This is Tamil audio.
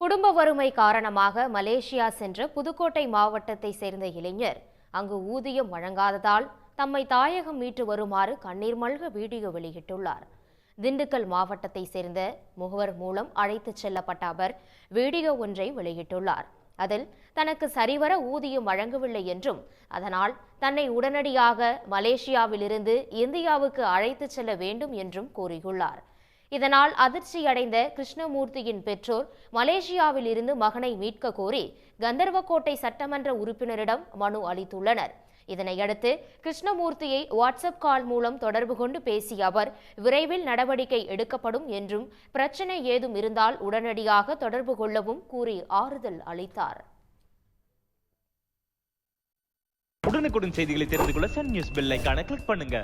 குடும்ப வறுமை காரணமாக மலேசியா சென்ற புதுக்கோட்டை மாவட்டத்தை சேர்ந்த இளைஞர். அங்கு ஊதியம் வழங்காததால் தம்மை தாயகம் மீட்டு வருமாறு கண்ணீர் மல்க வீடியோ வெளியிட்டுள்ளார். திண்டுக்கல் மாவட்டத்தை சேர்ந்த முகவர் மூலம் அழைத்துச் செல்லப்பட்ட அவர் வீடியோ ஒன்றை வெளியிட்டுள்ளார். அதில் தனக்கு சரிவர ஊதியம் வழங்கவில்லை என்றும் அதனால் தன்னை உடனடியாக மலேசியாவிலிருந்து இந்தியாவுக்கு அழைத்துச் செல்ல வேண்டும் என்றும் கூறியுள்ளார். இதனால் அதிர்ச்சியடைந்த கிருஷ்ணமூர்த்தியின் பெற்றோர் மலேசியாவில் இருந்து மகனை மீட்க கோரி கந்தர்வக்கோட்டை சட்டமன்ற உறுப்பினரிடம் மனு அளித்துள்ளனர். இதனையடுத்து கிருஷ்ணமூர்த்தியை வாட்ஸ்அப் கால் மூலம் தொடர்பு கொண்டு பேசிய அவர் விரைவில் நடவடிக்கை எடுக்கப்படும் என்றும் பிரச்சனை ஏதும் இருந்தால் உடனடியாக தொடர்பு கொள்ளவும் கூறி ஆறுதல் அளித்தார். உடனுக்குடன் செய்திகளை தெரிந்து கொள்ள சன் நியூஸ் பெல் கிளிக் பண்ணுங்க.